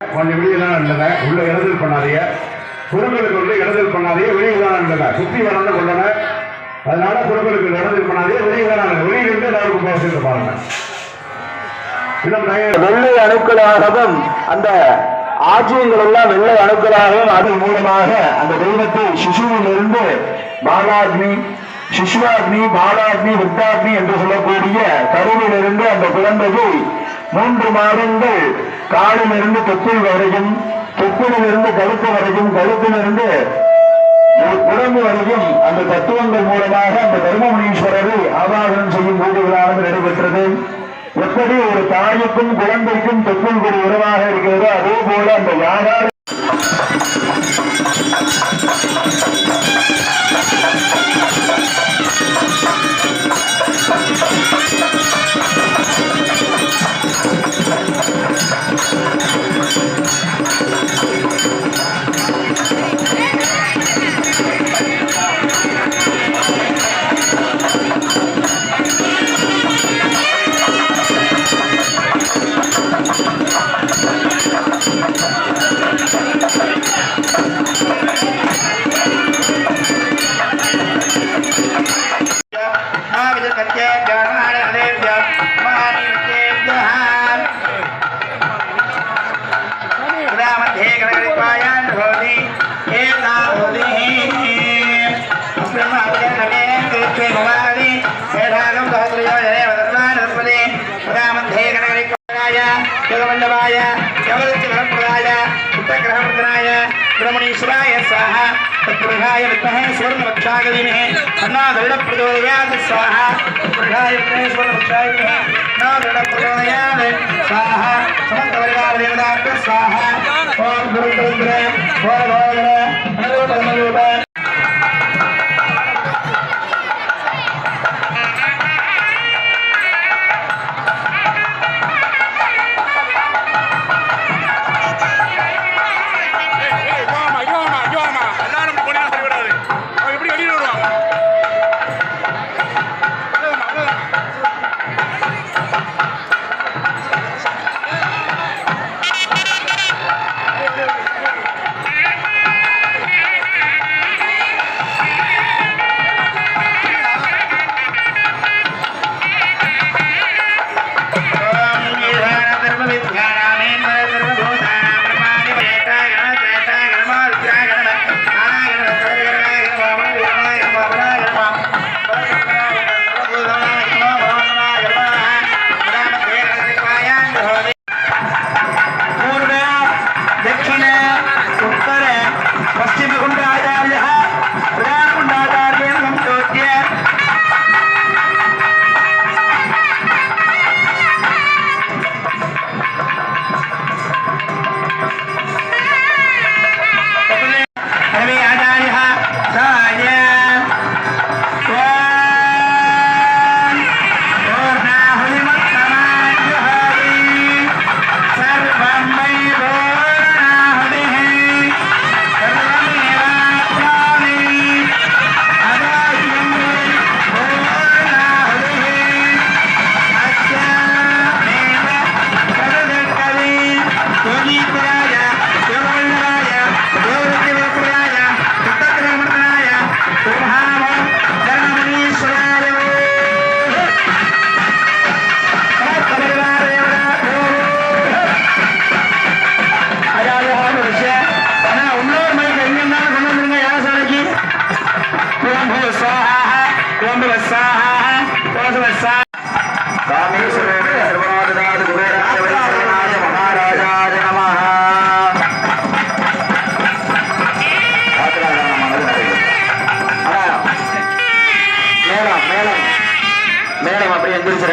கொஞ்சம் வெளியெல்லாம் நடந்தத. உள்ள இடத்தில் பண்ணாதீங்க. குறுக்களுக்கு வந்து இடத்தில் பண்ணாதீங்க. வெளியே நடந்தத. சுத்தி வளர்ந்து கொண்டன. அதனால குறுக்களுக்கு இடத்தில் பண்ணாதீங்க. வெளியே வெளியிலிருந்து எல்லாருக்கும் போக பாருங்க. வெள்ளை அணுக்களாகவும் அந்த ஆஜியங்கள் எல்லாம் வெள்ளை அணுக்களாகவும் அதன் மூலமாக அந்த தெய்வத்தை சிசுவிலிருந்து பாலாக்னி சிசுவாக்னி பாலாக்னி வித்தாக்னி என்று சொல்லக்கூடிய கருவிலிருந்து அந்த குழந்தையை மூன்று மாதங்கள் காலிலிருந்து தொப்புள் வரையும் தொப்புளிலிருந்து கழுத்து வரையும் கழுத்திலிருந்து உடம்பு வரையும் அந்த தத்துவங்கள் மூலமாக அந்த தர்மமுனீஸ்வரரை ஆவாகனம் செய்யும் பூஜைகளானது நடைபெற்றது. எப்படி ஒரு தாய்க்கும் குழந்தைக்கும் தொப்புள் ஒரு உறவாக இருக்கிறதோ அதே போல அந்த யாரார் யோகமண்டபாய யவதத்தி வரப்பிரதாய புத்தகிரகமர்தனாய பிரமணீஸ்வராய சாஹ தத்புருஷாய வித்மஹே சுவர்ணபக்ஷாகதிமஹே அண்ணா திருடப்பிரதோதயாத் சாஹ தத்புருஷாய வித்மஹே சுவர்ணபக்ஷாய வித்மஹே அண்ணா திருடப்பிரதோதயாத் சாஹ சமந்தவரிகார தேவதார்த்த சாஹ ஓம் குருகுருந்திர ஓம் கோவிர அனுரூப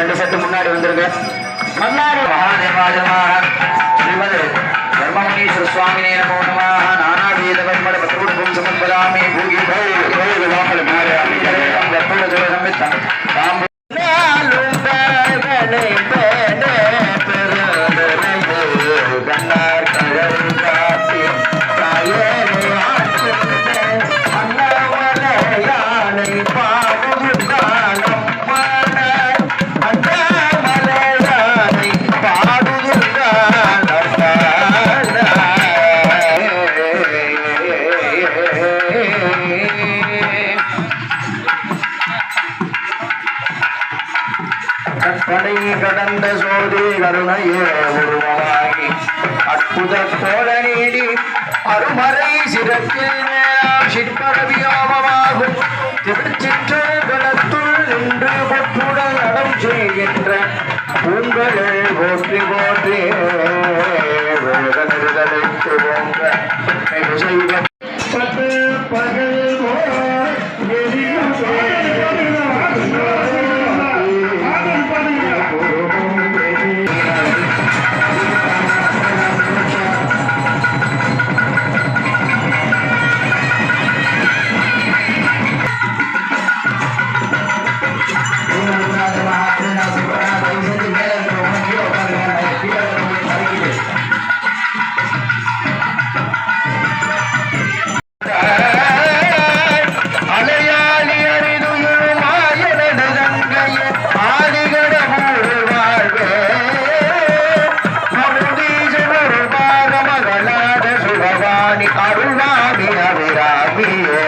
ரெண்டு செட்டு முன்னாடி வந்துருங்க. ஸ்ரீமது தர்மமுனீஸ்வர சுவாமினே நமோ நமாக நானாவேத கர்மட பத்ருடும் சமன்பதாமி பூகி பை பை விலாமல் மாறே அமிகரே அந்த கடற்படை கடந்த சோதி கருணையே உருவமாகி. அற்புத கோல நீடி அருமறை சிறப்பில் மேலாம் சிற்பரவியாமமாகும் திருச்சிற்று நின்று பொற்றுடன் நடம் செய்கின்ற உங்களை போற்றி போற்றி. வேதனை சுகவாணி அருளாமி அபிராமியே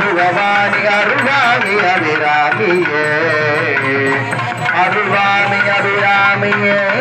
சுகவாணி அருளாமி அபிராமியே. அருள்வாமி அபிராமியே.